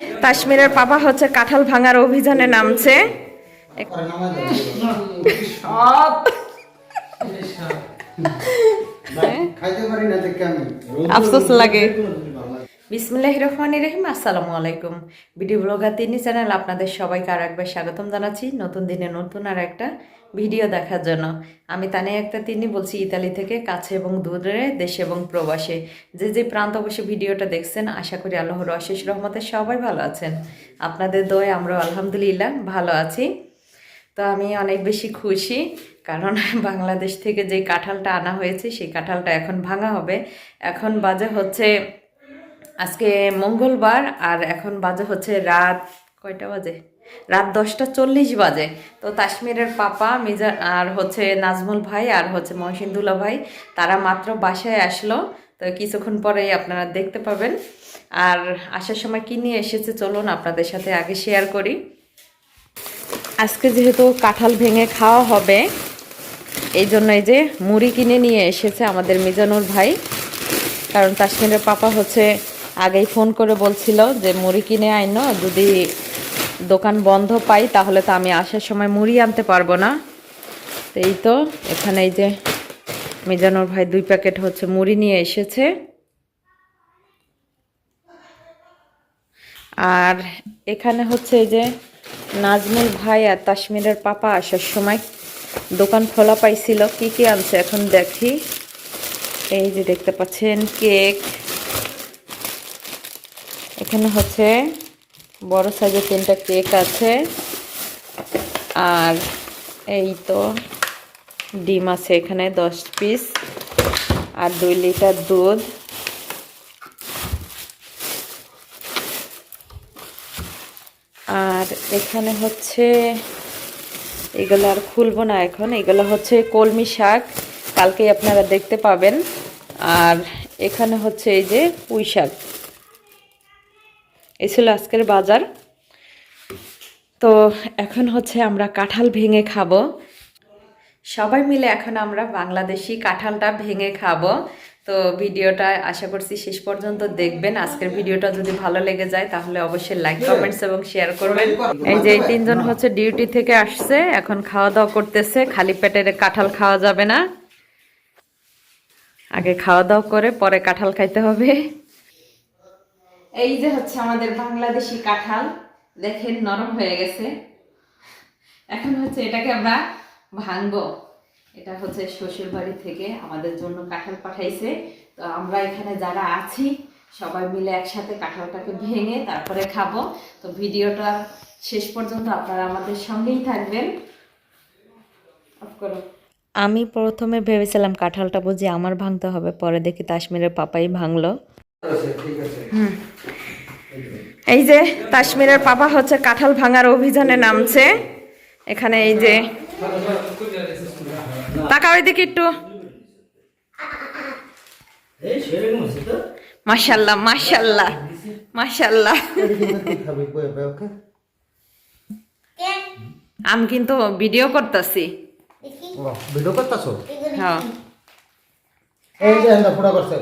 কাশ্মীরের পাপা হচ্ছে কাঁঠাল ভাঙার অভিযানে নামছে। সব। খাইতে পারি না দেখে আমি আফসোস লাগে। বিসমিল্লাহ রহমান রহিম, আসসালামু আলাইকুম। ভিডিও ব্লগার তিনি চ্যানেল আপনাদের সবাইকে আর একবার স্বাগতম জানাচ্ছি নতুন দিনে নতুন আর একটা ভিডিও দেখার জন্য। আমি তানে একটা তিনি বলছি ইতালি থেকে কাছে এবং দূরে, দেশে এবং প্রবাসে। যে যে প্রান্ত বসে ভিডিওটা দেখছেন, আশা করি আল্লাহর অশেষ রহমতে সবাই ভালো আছেন। আপনাদের দয়ে আমরা আলহামদুলিল্লাহ ভালো আছি। তো আমি অনেক বেশি খুশি, কারণ বাংলাদেশ থেকে যে কাঁঠালটা আনা হয়েছে, সেই কাঁঠালটা এখন ভাঙা হবে। এখন বাজে হচ্ছে আজকে মঙ্গলবার আর এখন বাজে হচ্ছে রাত কয়টা বাজে? রাত দশটা চল্লিশ বাজে। তো কাশ্মীরের পাপা, মিজা আর হচ্ছে নাজমুল ভাই আর হচ্ছে মহসিন্দুল্লা ভাই, তারা মাত্র বাসায় আসলো। তো কিছুক্ষণ পরেই আপনারা দেখতে পাবেন। আর আসার সময় কি নিয়ে এসেছে চলুন আপনাদের সাথে আগে শেয়ার করি। আজকে যেহেতু কাঁঠাল ভেঙে খাওয়া হবে, এই জন্য এই যে মুড়ি কিনে নিয়ে এসেছে আমাদের মিজানুর ভাই। কারণ কাশ্মীরের পাপা হচ্ছে আগেই ফোন করে বলছিল যে, মুড়ি কিনে আইনো, যদি দোকান বন্ধ পাই, তাহলে তো আমি আসার সময় মুড়ি আনতে পারব না। এই তো, এখানে এই যে মিজানুর ভাই দুই প্যাকেট হচ্ছে মুড়ি নিয়ে এসেছে। আর এখানে হচ্ছে এই যে নাজমুল ভাই আর তাসমিরের পাপা আসার সময় দোকান খোলা পাইছিল। কি কি আনছে এখন দেখি। এই যে দেখতে পাচ্ছেন কেক। এখানে হচ্ছে বড় সাইজের তিনটা কেক আছে। আর এই তো ডিম আছে এখানে, দশ পিস। আর দুই লিটার দুধ। আর এখানে হচ্ছে এগুলো আর খুলবো না এখন। এগুলো হচ্ছে কলমি শাক, কালকেই আপনারা দেখতে পাবেন। আর এখানে হচ্ছে এই যে পুঁই শাক। এই ছিল আজকের বাজার। তো এখন হচ্ছে আমরা কাঁঠাল ভেঙে খাব। সবাই মিলে এখন আমরা বাংলাদেশি কাঁঠালটা ভেঙে খাব। তো ভিডিওটা আশা করছি শেষ পর্যন্ত দেখবেন। আজকের ভিডিওটা যদি ভালো লেগে যায়, তাহলে অবশ্যই লাইক কমেন্টস এবং শেয়ার করবেন। এই যে এই তিনজন হচ্ছে ডিউটি থেকে আসছে, এখন খাওয়া দাওয়া করতেছে। খালি পেটের কাঁঠাল খাওয়া যাবে না। আগে খাওয়া দাওয়া করে, পরে কাঁঠাল খাইতে হবে। এই যে হচ্ছে আমাদের বাংলাদেশি কাঁঠাল দেখেন নরম হয়ে গেছে। এখন হচ্ছে এটাকে আমরা ভাঙবো। এটা হচ্ছে শ্বশুর বাড়ি থেকে আমাদের জন্য কাঁঠাল পাঠাইছে। তো আমরা এখানে যারা আছি সবাই মিলে একসাথে কাঁঠালটাকে ভেঙে তারপরে খাব। তো ভিডিওটা শেষ পর্যন্ত আপনারা আমাদের সঙ্গেই থাকবেন। অফ করো। আমি প্রথমে ভেবেছিলাম কাঁঠালটা বুঝি আমার ভাঙতে হবে পরে দেখি কাশ্মীরের পাপাই ভাঙলো। ঠিক আছে এই যে কাশ্মীরের পাপা হচ্ছে কাঁঠাল ভাঙার অভিযানে নামছে। এখানে এই যে টাকা ওইদিকে একটু। বয়ে বয়ে ওকে আমি কিন্তু ভিডিও করতেছি। ভিডিও করতাছো? হ্যাঁ। এই যে পুরা করছে।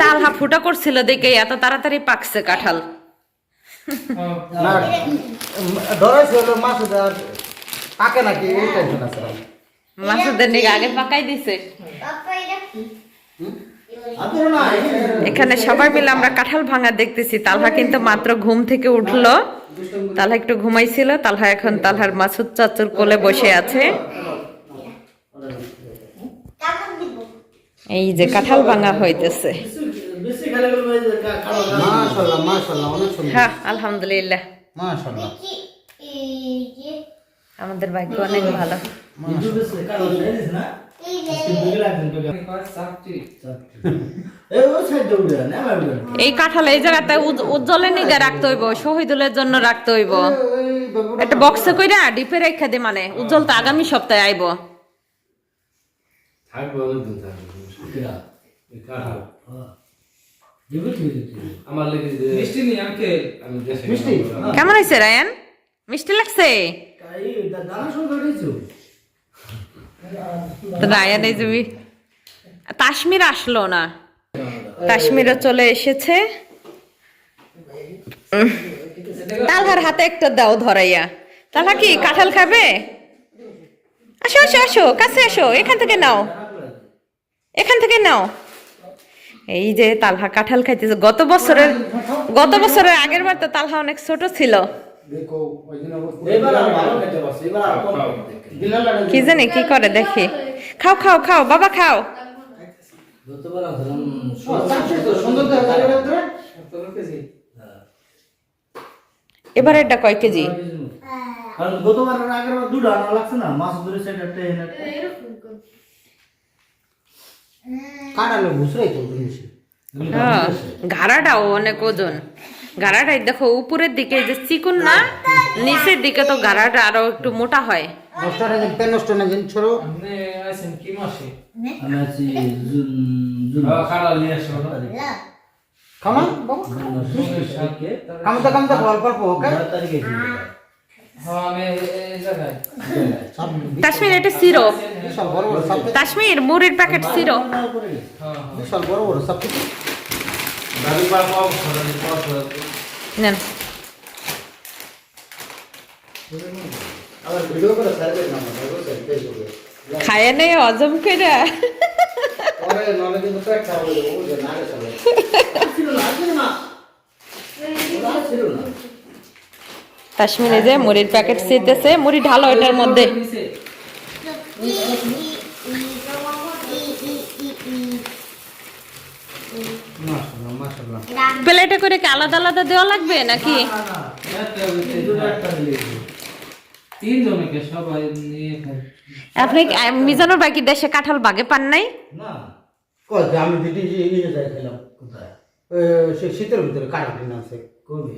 তালহা ফুটা করছিল দেখে এত তাড়াতাড়ি পাকছে কাঁঠাল। না ডরাইছে হলো মাছ আর পাকে নাকি এই টেনশন আছে মাসুদের নিকে আগে পাকাই দিছে। এখানে সবাই মিলে আমরা কাঁঠাল ভাঙা দেখতেছি। তালহা কিন্তু মাত্র ঘুম থেকে উঠল। তালহা একটু ঘুমাইছিল। তালহা এখন তালহার মাসুদ চাচুর কোলে বসে আছে। এই যে কাঁঠাল ভাঙা হইতেছে। হ্যাঁ আলহামদুলিল্লাহ। আমাদের ভাগ্য অনেক ভালো। এই কাঁঠাল এই জায়গাতে উজ- উজ্জ্বলের নিগে রাখতে হইব শহীদুলের জন্য রাখতে হইব। একটা বক্সে কইরা ডিপে রেখে দে মানে উজ্জ্বল তো আগামী সপ্তাহে আইব। থাকবে অনেকদিন থাকবে। এই কাঁঠাল আমার লেগে মিষ্টি নি আঙ্কেল আমি মিষ্টি? কেমন হয়েছে রায়ান? মিষ্টি লাগছে? তো রায়ান এই যে কাশ্মীর আসলো না। কাশ্মীরও চলে এসেছে। উম, তালহার হাতে একটা দাও ধরাইয়া। তালহা কি কাঁঠাল খাবে? আসো আসো আসো কাছে আসো এখান থেকে নাও। এখান থেকে নাও। এই যে তালহা কাঁঠাল খাইতেছে। গত বছরের গত বছরের আগের বার তো তালহা অনেক ছোট ছিল। কি জানি কি করে দেখি। খাও খাও খাও বাবা খাও। এবার এটা কয় কেজি? কারণ গতবারের আগের দুটো আনা লাগছে না মাছ ধরে সেটা তো জিনিস হ্যাঁ ঘাড়াটাও অনেক ওজন। ঘাড়াটাই দেখো উপরের দিকে যে চিকুন না নিচের দিকে তো ঘাড়াটা আরও একটু মোটা হয়। নষ্ট না যেন পেন নষ্ট না যেন ছোড়ো। আপনি আছেন কি মাসে? আমি আছি জুন জুন খাড়া নিয়ে আসো খামা বাবা। কামতে কামতে অল্প অল্প কাশ্মীর এটা কাশ্মীর মুড়ির প্যাকেট খায় নেই হজম করে ছিল না ছিল না ওরা ছিল না কাশ্মীরে যে মুড়ির প্যাকেট সিতেছে মুড়ি ঢালো এটার মধ্যে প্লেটে করে কি আলাদা আলাদা দেওয়া লাগবে নাকি আপনি মিজানুর বাকি দেশে কাঁঠাল বাগে পান নাই শীতের ভিতরে দিন আছে কবে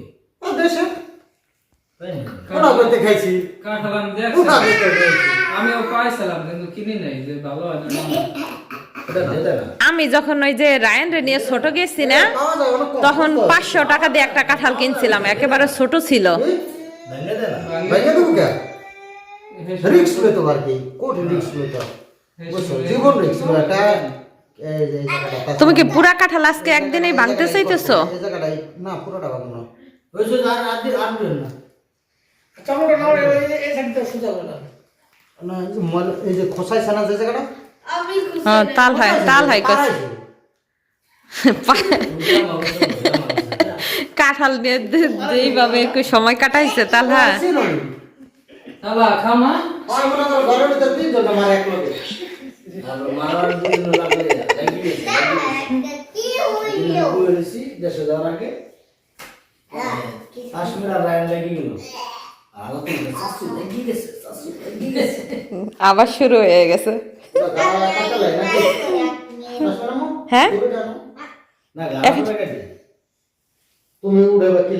দেশে করতে খাইছি? আমি দেখছি আমিও পাইছিলাম কিন্তু কিনি নাই যে ভালো না। এটা দেদা না। আমি যখন ওই যে রায়ন রে নিয়ে ছোট গেছি না তখন পাঁচশো টাকা দিয়ে একটা কাঁঠাল কিনছিলাম একেবারে ছোট ছিল। তুমি কি পুরা কাঁঠাল আজকে একদিনেই ভাঙতে চাইতেছো? না পুরোটা ভাঙবো না। না এই যে যে জায়গাটা? হ্যাঁ তাল হয় তাল হয় কস কাঁঠাল নিয়ে একটু সময় কাটাইছে তাল হ্যাঁ। দেশে যাওয়ার আগে? কাশ্মীর আর রায়ন লাগি গেল আবার শুরু হয়ে গেছে। হ্যাঁ? তুমি উড়ে বা কি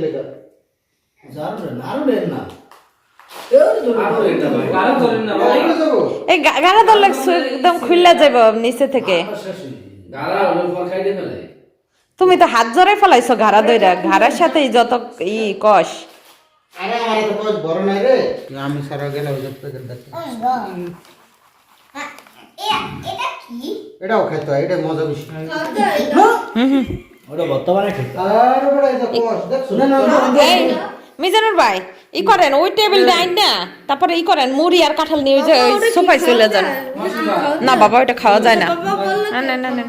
গাড়া দল লাগছে একদম খুললা যাব নিচে থেকে। তুমি তো হাত জোরে ফেলাইছো ঘাড়া দইরা। ঘাড়ার সাথেই যত ই কষ। আরে আমার তো বয়স বড় নাই রে। আমি সারা গেলে ওই যে প্যাকেট দেখতে এটাও খেতে হয় এটা মজা বেশি। ওটা বর্তমানে ঠিক আর বড় এই যে কোষ দেখছ না না মিজানুর ভাই ই করেন ওই টেবিল ডাইন না তারপরে ই করেন মুড়ি আর কাঁঠাল নিয়ে যে ওই সোফায় চলে যান। না বাবা ওটা খাওয়া যায় না। না না না না।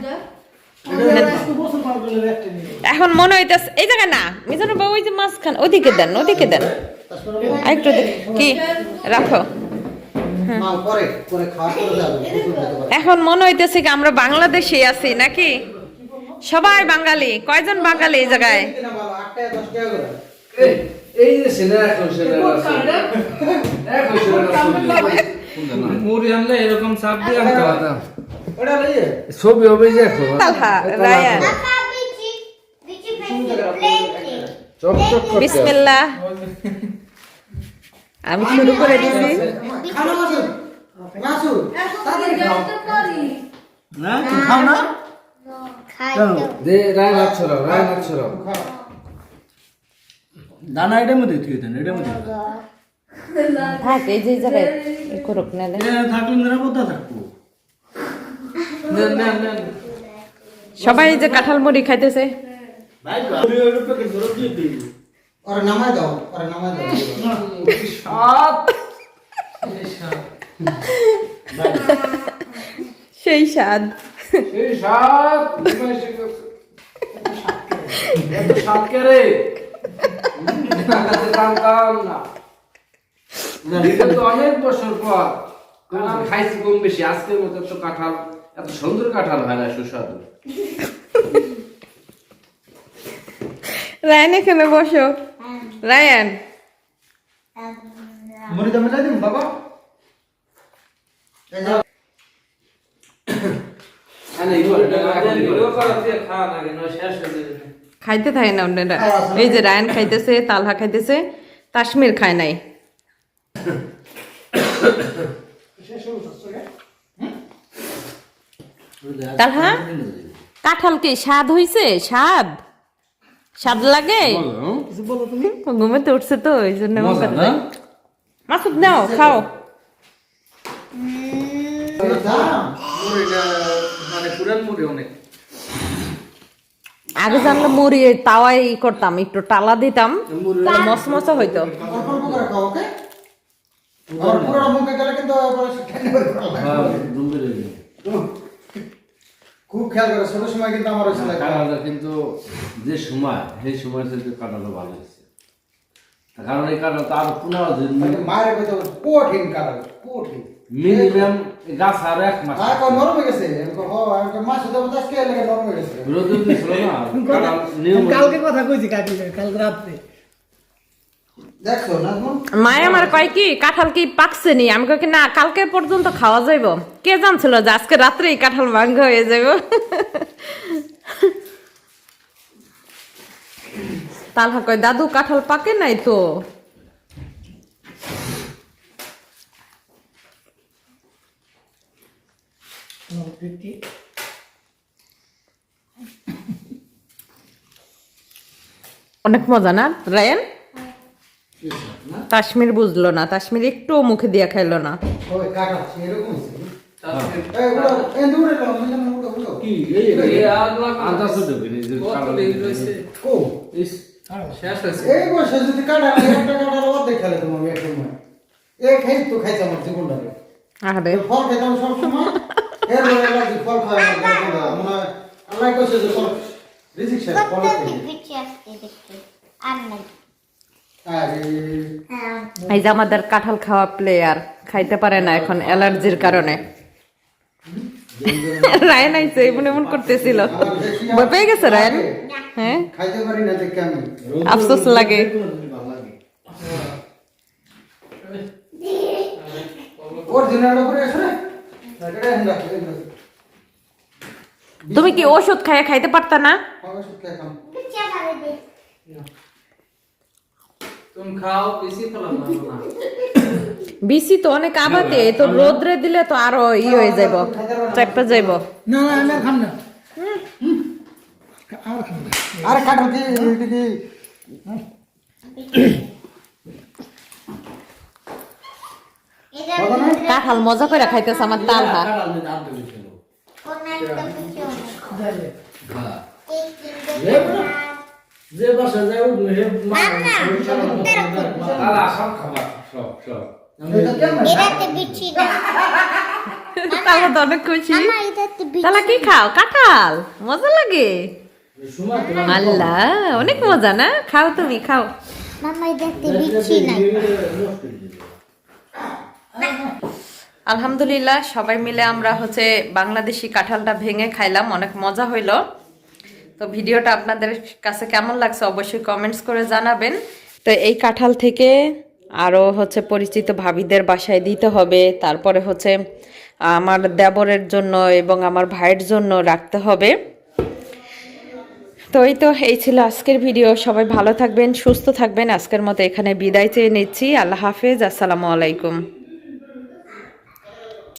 এখন মনে হইতেছে এই জায়গা না মিজানুর ভাই ওই যে মাঝখান ওদিকে দেন ওদিকে দেন। আরেকটু কি? রাখো। এখন মনে হইতেছে কি আমরা বাংলাদেশে আছি নাকি? সবাই বাঙালি কয়জন বাঙালি এই জায়গায়? কিনা বাবা 8 টাকা 10 টাকা করে এই এই যে সিনেমা এখন সিনেমা এখন সিনেমা মুড়ি আনলে এরকম চাপ দিয়ে আনতে হতো ওটা লইয়ে। ছবি হবে যে রায়ান। আমি শুরু করে দিছি। খাও না মাসু না তুমি খাও না দে রায় নাচ ছড়াও রায় নাচ ছড়াও দানা মধ্যে এই যে সবাই যে কাঁঠাল মুড়ি খাইতেছে। সেই কাঁঠাল খাইছি কম বেশি মতো কাঁঠাল এত সুন্দর কাঁঠাল হয় না সুস্বাদু রায়ান এখানে বসো। রায়ান মুড়ি বাবা। খাইতে থাকে না ওনারা এই যে রায়ান খাইতেছে তালহা খাইতেছে কাশ্মীর খায় নাই। তালহা? কাঁঠাল কি স্বাদ হইছে? স্বাদ? স্বাদ লাগে? ঘুমেতে উঠছে তো এই জন্য? মাসুদ নাও খাও। মানে পুরান মুড়ি অনেক। আগে জানলে মুড়ি তাওয়াই করতাম একটু টালা দিতাম তাহলে মসমসা হইতো। কিন্তু আবার ঠান্ডা করে খাওয়া লাগবে। খুব খেয়াল করে ছোট সময় কিন্তু আমার হয়েছিল কাঁঠালটা কিন্তু যে সময় সেই সময় থেকে কাঁঠালটা ভালো হয়েছে। কারণ এই কাঁঠালটা আরও পনেরো মায়ের কথা কঠিন কারণ কঠিন। মিনিমাম গাছ আর এক মাস আর কো নরম হয়ে গেছে? লাগে নরম হয়ে গেছে। রোদ না কালকে কথা কইছি কাকি কালকে রাত্রে। মায়ে আমার কয় কি, কাঁঠাল কি পাকছে নি? আমি কই না, কালকে পর্যন্ত খাওয়া যাইব। কে জানছিল যে আজকে রাত্রে কাঁঠাল ভাঙ্গ হয়ে যাইব? তালহা কয়, দাদু, কাঁঠাল পাকে নাই তো? অনেক মজা না, রায়ন? কাশ্মীর বুঝলো না কাশ্মীর একটু মুখে দিয়া খাইলো না। আরে ফল খেতাম ফল খাওয়া আল্লাহ কইছে যে ফল রিজিক ফল দেখতে নাই। এই যে আমাদের কাঁঠাল খাওয়া প্লেয়ার খাইতে পারে না এখন অ্যালার্জির কারণে। রায়ন আইছে এমন এমন করতেছিল। ভয় পেয়ে গেছে রায়ন হ্যাঁ? খাইতে পারি না দেখে আমি আফসোস লাগে। তুমি কি ওষুধ খাইয়া খাইতে পারতা না হবে সুখে খাম পিছিয়ে ফেলে দে তুমি খাও বেশি ফেলাম না বিসি তো অনেক আবাতে তো রোদ্রে দিলে তো আরও ই হয়ে যাইব চাপটা যাইব। না না আমি খাম না। আর খাম না। কাটো কি এটা কি কাঁঠাল মজা করে খাইতেছে আমার তাল হা কোন যে বাসা যায় উঠবে সে সব খাবার। সব সব। কি খাও? কাঁঠাল? মজা লাগে? আল্লাহ অনেক মজা না? খাও তুমি খাও। আলহামদুলিল্লাহ সবাই মিলে আমরা হচ্ছে বাংলাদেশি কাঁঠালটা ভেঙে খাইলাম। অনেক মজা হইল। তো ভিডিওটা আপনাদের কাছে কেমন লাগছে অবশ্যই কমেন্টস করে জানাবেন। তো এই কাঁঠাল থেকে আরও হচ্ছে পরিচিত ভাবিদের বাসায় দিতে হবে, তারপরে হচ্ছে আমার দেবরের জন্য এবং আমার ভাইয়ের জন্য রাখতে হবে। তো এই তো, এই ছিল আজকের ভিডিও। সবাই ভালো থাকবেন, সুস্থ থাকবেন। আজকের মতো এখানে বিদায় চেয়ে নিচ্ছি। আল্লাহ হাফেজ, আসসালামু আলাইকুম।